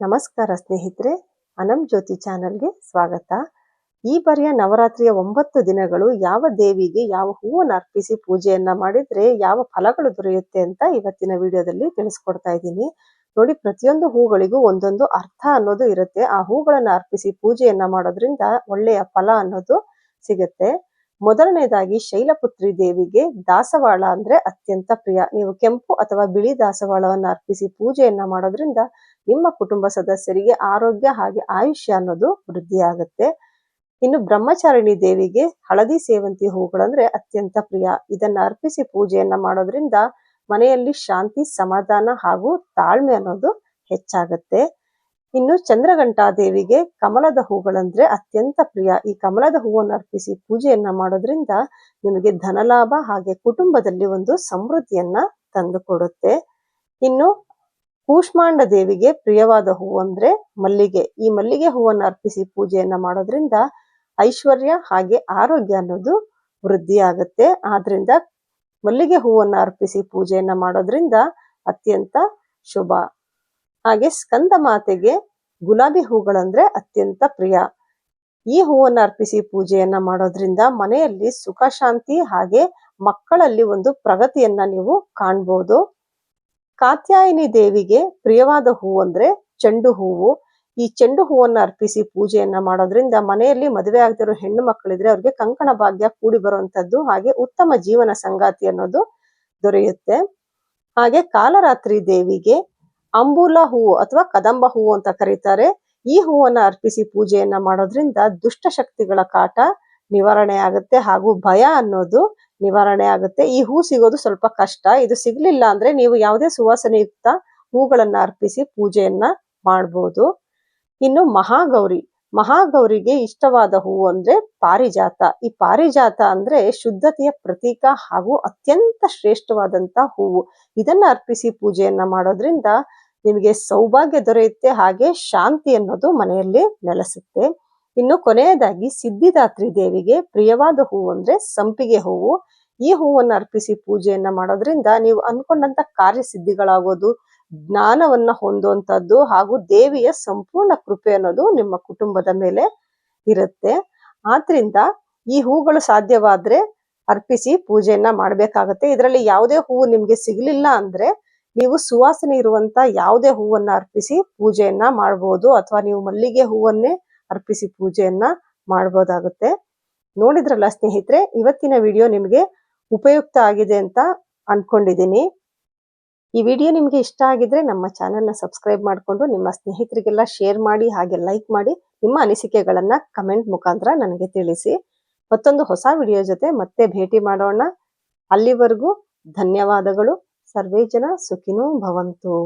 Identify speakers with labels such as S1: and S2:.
S1: ನಮಸ್ಕಾರ ಸ್ನೇಹಿತರೆ ಅನಂ ಜ್ಯೋತಿ ಚಾನಲ್ಗೆ ಸ್ವಾಗತ. ಈ ಬಾರಿಯ ನವರಾತ್ರಿಯ ಒಂಬತ್ತು ದಿನಗಳು ಯಾವ ದೇವಿಗೆ ಯಾವ ಹೂವನ್ನು ಅರ್ಪಿಸಿ ಪೂಜೆಯನ್ನ ಮಾಡಿದ್ರೆ ಯಾವ ಫಲಗಳು ದೊರೆಯುತ್ತೆ ಅಂತ ಇವತ್ತಿನ ವಿಡಿಯೋದಲ್ಲಿ ತಿಳಿಸ್ಕೊಡ್ತಾ ಇದ್ದೀನಿ. ನೋಡಿ, ಪ್ರತಿಯೊಂದು ಹೂಗಳಿಗೂ ಒಂದೊಂದು ಅರ್ಥ ಅನ್ನೋದು ಇರುತ್ತೆ. ಆ ಹೂಗಳನ್ನ ಅರ್ಪಿಸಿ ಪೂಜೆಯನ್ನ ಮಾಡೋದ್ರಿಂದ ಒಳ್ಳೆಯ ಫಲ ಅನ್ನೋದು ಸಿಗುತ್ತೆ. ಮೊದಲನೇದಾಗಿ ಶೈಲಪುತ್ರಿ ದೇವಿಗೆ ದಾಸವಾಳ ಅಂದ್ರೆ ಅತ್ಯಂತ ಪ್ರಿಯ. ನೀವು ಕೆಂಪು ಅಥವಾ ಬಿಳಿ ದಾಸವಾಳವನ್ನ ಅರ್ಪಿಸಿ ಪೂಜೆಯನ್ನ ಮಾಡೋದ್ರಿಂದ ನಿಮ್ಮ ಕುಟುಂಬ ಸದಸ್ಯರಿಗೆ ಆರೋಗ್ಯ ಹಾಗೆ ಆಯುಷ್ಯ ಅನ್ನೋದು ವೃದ್ಧಿಯಾಗುತ್ತೆ. ಇನ್ನು ಬ್ರಹ್ಮಚಾರಿಣಿ ದೇವಿಗೆ ಹಳದಿ ಸೇವಂತಿ ಹೂಗಳಂದ್ರೆ ಅತ್ಯಂತ ಪ್ರಿಯ. ಇದನ್ನ ಅರ್ಪಿಸಿ ಪೂಜೆಯನ್ನ ಮಾಡೋದ್ರಿಂದ ಮನೆಯಲ್ಲಿ ಶಾಂತಿ, ಸಮಾಧಾನ ಹಾಗೂ ತಾಳ್ಮೆ ಅನ್ನೋದು ಹೆಚ್ಚಾಗತ್ತೆ. ಇನ್ನು ಚಂದ್ರಘಂಟಾ ದೇವಿಗೆ ಕಮಲದ ಹೂಗಳಂದ್ರೆ ಅತ್ಯಂತ ಪ್ರಿಯ. ಈ ಕಮಲದ ಹೂವನ್ನು ಅರ್ಪಿಸಿ ಪೂಜೆಯನ್ನ ಮಾಡೋದ್ರಿಂದ ನಿಮಗೆ ಧನಲಾಭ ಹಾಗೆ ಕುಟುಂಬದಲ್ಲಿ ಒಂದು ಸಮೃದ್ಧಿಯನ್ನ ತಂದುಕೊಡುತ್ತೆ ಇನ್ನು ಕೂಷ್ಮಾಂಡ ದೇವಿಗೆ ಪ್ರಿಯವಾದ ಹೂವು ಅಂದ್ರೆ ಮಲ್ಲಿಗೆ. ಈ ಮಲ್ಲಿಗೆ ಹೂವನ್ನು ಅರ್ಪಿಸಿ ಪೂಜೆಯನ್ನ ಮಾಡೋದ್ರಿಂದ ಐಶ್ವರ್ಯ ಹಾಗೆ ಆರೋಗ್ಯ ಅನ್ನೋದು ವೃದ್ಧಿಯಾಗುತ್ತೆ ಆದ್ರಿಂದ ಮಲ್ಲಿಗೆ ಹೂವನ್ನ ಅರ್ಪಿಸಿ ಪೂಜೆಯನ್ನ ಮಾಡೋದ್ರಿಂದ ಅತ್ಯಂತ ಶುಭ. ಹಾಗೆ ಸ್ಕಂದ ಮಾತೆಗೆ ಗುಲಾಬಿ ಹೂಗಳಂದ್ರೆ ಅತ್ಯಂತ ಪ್ರಿಯ. ಈ ಹೂವನ್ನ ಅರ್ಪಿಸಿ ಪೂಜೆಯನ್ನ ಮಾಡೋದ್ರಿಂದ ಮನೆಯಲ್ಲಿ ಸುಖ, ಶಾಂತಿ ಹಾಗೆ ಮಕ್ಕಳಲ್ಲಿ ಒಂದು ಪ್ರಗತಿಯನ್ನ ನೀವು ಕಾಣ್ಬೋದು. ಕಾತ್ಯಾಯಿನಿ ದೇವಿಗೆ ಪ್ರಿಯವಾದ ಹೂವು ಅಂದ್ರೆ ಚೆಂಡು ಹೂವು. ಈ ಚೆಂಡು ಹೂವನ್ನ ಅರ್ಪಿಸಿ ಪೂಜೆಯನ್ನ ಮಾಡೋದ್ರಿಂದ ಮನೆಯಲ್ಲಿ ಮದುವೆ ಆಗದಿರೋ ಹೆಣ್ಣು ಮಕ್ಕಳಿದ್ರೆ ಅವ್ರಿಗೆ ಕಂಕಣ ಭಾಗ್ಯ ಕೂಡಿ ಬರುವಂತದ್ದು, ಹಾಗೆ ಉತ್ತಮ ಜೀವನ ಸಂಗಾತಿ ಅನ್ನೋದು ದೊರೆಯುತ್ತೆ. ಹಾಗೆ ಕಾಲರಾತ್ರಿ ದೇವಿಗೆ ಅಂಬೂಲ ಹೂವು ಅಥವಾ ಕದಂಬ ಹೂವು ಅಂತ ಕರೀತಾರೆ. ಈ ಹೂವನ್ನ ಅರ್ಪಿಸಿ ಪೂಜೆಯನ್ನ ಮಾಡೋದ್ರಿಂದ ದುಷ್ಟ ಶಕ್ತಿಗಳ ಕಾಟ ನಿವಾರಣೆ ಆಗುತ್ತೆ ಹಾಗೂ ಭಯ ಅನ್ನೋದು ನಿವಾರಣೆ ಆಗುತ್ತೆ. ಈ ಹೂ ಸಿಗೋದು ಸ್ವಲ್ಪ ಕಷ್ಟ. ಇದು ಸಿಗ್ಲಿಲ್ಲ ಅಂದ್ರೆ ನೀವು ಯಾವುದೇ ಸುವಾಸನೆಯುಕ್ತ ಹೂಗಳನ್ನ ಅರ್ಪಿಸಿ ಪೂಜೆಯನ್ನ ಮಾಡ್ಬೋದು. ಇನ್ನು ಮಹಾಗೌರಿ. ಮಹಾಗೌರಿಗೆ ಇಷ್ಟವಾದ ಹೂವು ಅಂದ್ರೆ ಪಾರಿಜಾತ. ಈ ಪಾರಿಜಾತ ಅಂದ್ರೆ ಶುದ್ಧತೆಯ ಪ್ರತೀಕ ಹಾಗೂ ಅತ್ಯಂತ ಶ್ರೇಷ್ಠವಾದಂತ ಹೂವು. ಇದನ್ನ ಅರ್ಪಿಸಿ ಪೂಜೆಯನ್ನ ಮಾಡೋದ್ರಿಂದ ನಿಮಗೆ ಸೌಭಾಗ್ಯ ದೊರೆಯುತ್ತೆ. ಹಾಗೆ ಶಾಂತಿ ಅನ್ನೋದು ಮನೆಯಲ್ಲಿ ನೆಲೆಸುತ್ತೆ. ಇನ್ನು ಕೊನೆಯದಾಗಿ ಸಿದ್ಧಿದಾತ್ರಿ ದೇವಿಗೆ ಪ್ರಿಯವಾದ ಹೂವು ಅಂದ್ರೆ ಸಂಪಿಗೆ ಹೂವು. ಈ ಹೂವನ್ನು ಅರ್ಪಿಸಿ ಪೂಜೆಯನ್ನ ಮಾಡೋದ್ರಿಂದ ನೀವು ಅನ್ಕೊಂಡಂತ ಕಾರ್ಯಸಿದ್ಧಿಗಳಾಗೋದು ಜ್ಞಾನವನ್ನ ಹೊಂದುವಂತದ್ದು ಹಾಗೂ ದೇವಿಯ ಸಂಪೂರ್ಣ ಕೃಪೆ ಅನ್ನೋದು ನಿಮ್ಮ ಕುಟುಂಬದ ಮೇಲೆ ಇರುತ್ತೆ. ಆದ್ರಿಂದ ಈ ಹೂಗಳು ಸಾಧ್ಯವಾದ್ರೆ ಅರ್ಪಿಸಿ ಪೂಜೆಯನ್ನ ಮಾಡ್ಬೇಕಾಗತ್ತೆ. ಇದರಲ್ಲಿ ಯಾವುದೇ ಹೂವು ನಿಮ್ಗೆ ಸಿಗ್ಲಿಲ್ಲ ಅಂದ್ರೆ ನೀವು ಸುವಾಸನೆ ಇರುವಂತ ಯಾವುದೇ ಹೂವನ್ನ ಅರ್ಪಿಸಿ ಪೂಜೆಯನ್ನ ಮಾಡಬಹುದು ಅಥವಾ ನೀವು ಮಲ್ಲಿಗೆ ಹೂವನ್ನೇ ಅರ್ಪಿಸಿ ಪೂಜೆಯನ್ನ ಮಾಡಬಹುದಾಗುತ್ತೆ ನೋಡಿದ್ರಲ್ಲ ಸ್ನೇಹಿತರೆ, ಇವತ್ತಿನ ವಿಡಿಯೋ ನಿಮಗೆ ಉಪಯುಕ್ತ ಆಗಿದೆ ಅಂತ ಅನ್ಕೊಂಡಿದ್ದೀನಿ ಈ ವಿಡಿಯೋ ನಿಮಗೆ ಇಷ್ಟ ಆಗಿದ್ರೆ ನಮ್ಮ ಚಾನೆಲ್ನ ಸಬ್ಸ್ಕ್ರೈಬ್ ಮಾಡಿಕೊಂಡು, ನಿಮ್ಮ ಸ್ನೇಹಿತರಿಗೆಲ್ಲ ಶೇರ್ ಮಾಡಿ, ಹಾಗೆ ಲೈಕ್ ಮಾಡಿ, ನಿಮ್ಮ ಅನಿಸಿಕೆಗಳನ್ನ ಕಮೆಂಟ್ ಮುಖಾಂತರ ನನಗೆ ತಿಳಿಸಿ. ಮತ್ತೊಂದು ಹೊಸ ವಿಡಿಯೋ ಜೊತೆ ಮತ್ತೆ ಭೇಟಿ ಮಾಡೋಣ. ಅಲ್ಲಿವರೆಗೂ ಧನ್ಯವಾದಗಳು. ಸರ್ವೇ ಜನ ಸುಖಿನೂ ಭವಂತು.